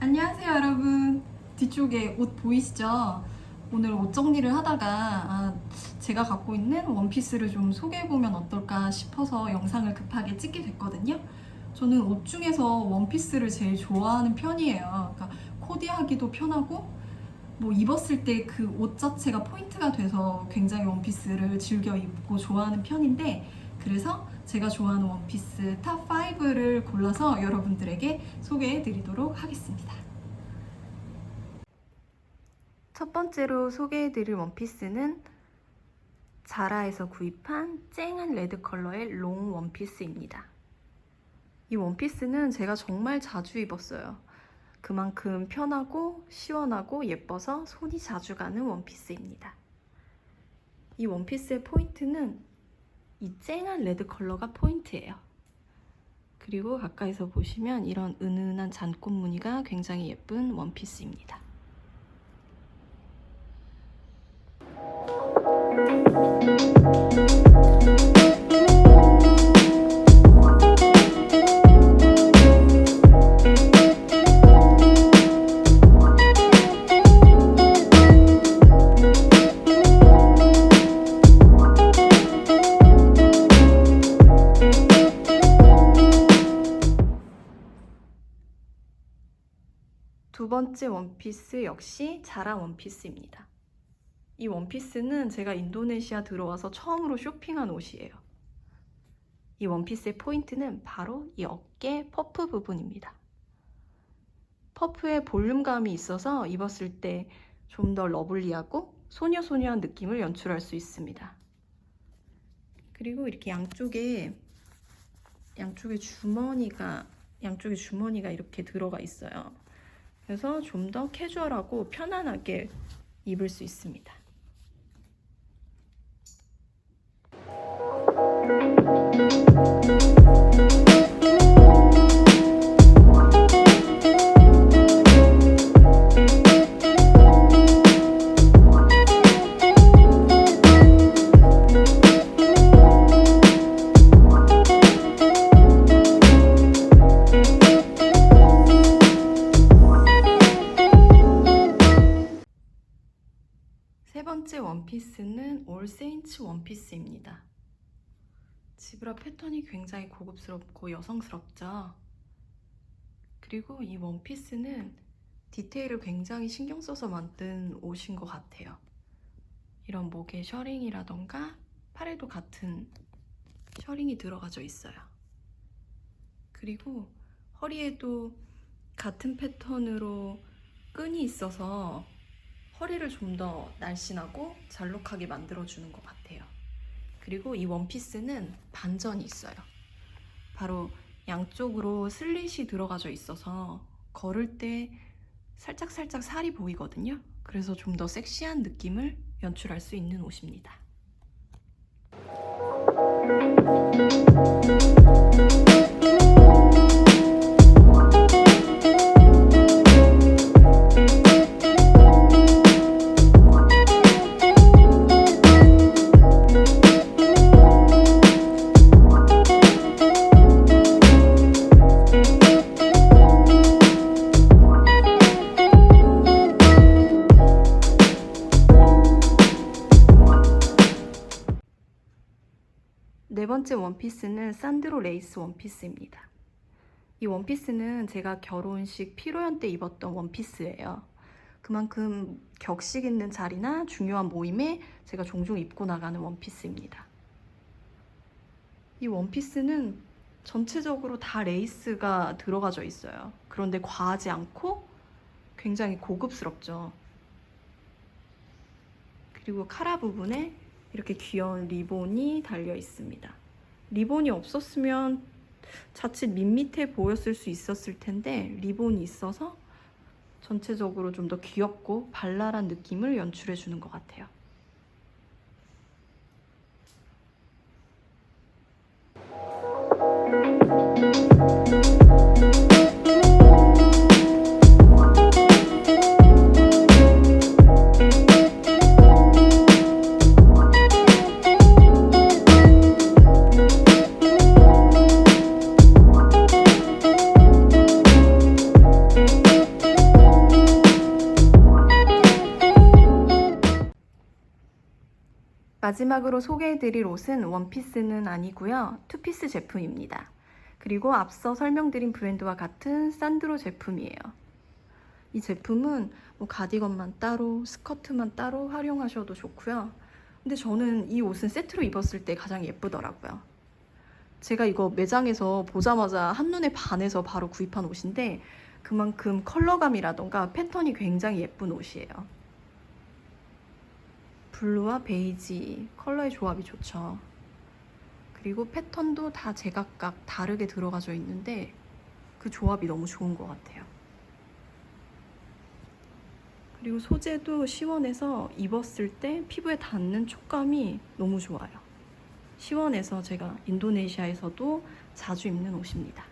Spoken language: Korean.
안녕하세요 여러분 뒤쪽에 옷 보이시죠? 오늘 옷 정리를 하다가 아, 제가 갖고 있는 원피스를 좀 소개해보면 어떨까 싶어서 영상을 급하게 찍게 됐거든요 저는 옷 중에서 원피스를 제일 좋아하는 편이에요 그러니까 코디하기도 편하고 뭐 입었을 때 그 옷 자체가 포인트가 돼서 굉장히 원피스를 즐겨 입고 좋아하는 편인데 그래서 제가 좋아하는 원피스 탑 5를 골라서 여러분들에게 소개해 드리도록 하겠습니다. 첫 번째로 소개해 드릴 원피스는 자라에서 구입한 쨍한 레드 컬러의 롱 원피스입니다. 이 원피스는 제가 정말 자주 입었어요. 그만큼 편하고 시원하고 예뻐서 손이 자주 가는 원피스입니다. 이 원피스의 포인트는 이 쨍한 레드 컬러가 포인트예요. 그리고 가까이서 보시면 이런 은은한 잔꽃 무늬가 굉장히 예쁜 원피스입니다. 번째 원피스 역시 자라 원피스입니다. 이 원피스는 제가 인도네시아 들어와서 처음으로 쇼핑한 옷이에요. 이 원피스의 포인트는 바로 이 어깨 퍼프 부분입니다. 퍼프에 볼륨감이 있어서 입었을 때 좀 더 러블리하고 소녀소녀한 느낌을 연출할 수 있습니다. 그리고 이렇게 양쪽에 양쪽에 주머니가 양쪽에 주머니가 이렇게 들어가 있어요. 그래서 좀 더 캐주얼하고 편안하게 입을 수 있습니다. 원피스는 올 세인츠 원피스입니다. 지브라 패턴이 굉장히 고급스럽고 여성스럽죠. 그리고 이 원피스는 디테일을 굉장히 신경 써서 만든 옷인 것 같아요. 이런 목에 셔링이라던가 팔에도 같은 셔링이 들어가져 있어요. 그리고 허리에도 같은 패턴으로 끈이 있어서 허리를 좀 더 날씬하고 잘록하게 만들어주는 것 같아요. 그리고 이 원피스는 반전이 있어요. 바로 양쪽으로 슬릿이 들어가져 있어서 걸을 때 살짝살짝 살이 보이거든요. 그래서 좀 더 섹시한 느낌을 연출할 수 있는 옷입니다. 번째 원피스는 산드로 레이스 원피스입니다. 이 원피스는 제가 결혼식 피로연 때 입었던 원피스예요. 그만큼 격식 있는 자리나 중요한 모임에 제가 종종 입고 나가는 원피스입니다. 이 원피스는 전체적으로 다 레이스가 들어가져 있어요. 그런데 과하지 않고 굉장히 고급스럽죠. 그리고 카라 부분에 이렇게 귀여운 리본이 달려 있습니다. 리본이 없었으면 자칫 밋밋해 보였을 수 있었을 텐데 리본이 있어서 전체적으로 좀 더 귀엽고 발랄한 느낌을 연출해 주는 것 같아요. 마지막으로 소개해드릴 옷은 원피스는 아니고요. 투피스 제품입니다. 그리고 앞서 설명드린 브랜드와 같은 산드로 제품이에요. 이 제품은 뭐 가디건만 따로, 스커트만 따로 활용하셔도 좋고요. 근데 저는 이 옷은 세트로 입었을 때 가장 예쁘더라고요. 제가 이거 매장에서 보자마자 한눈에 반해서 바로 구입한 옷인데 그만큼 컬러감이라던가 패턴이 굉장히 예쁜 옷이에요. 블루와 베이지 컬러의 조합이 좋죠. 그리고 패턴도 다 제각각 다르게 들어가져 있는데 그 조합이 너무 좋은 것 같아요. 그리고 소재도 시원해서 입었을 때 피부에 닿는 촉감이 너무 좋아요. 시원해서 제가 인도네시아에서도 자주 입는 옷입니다.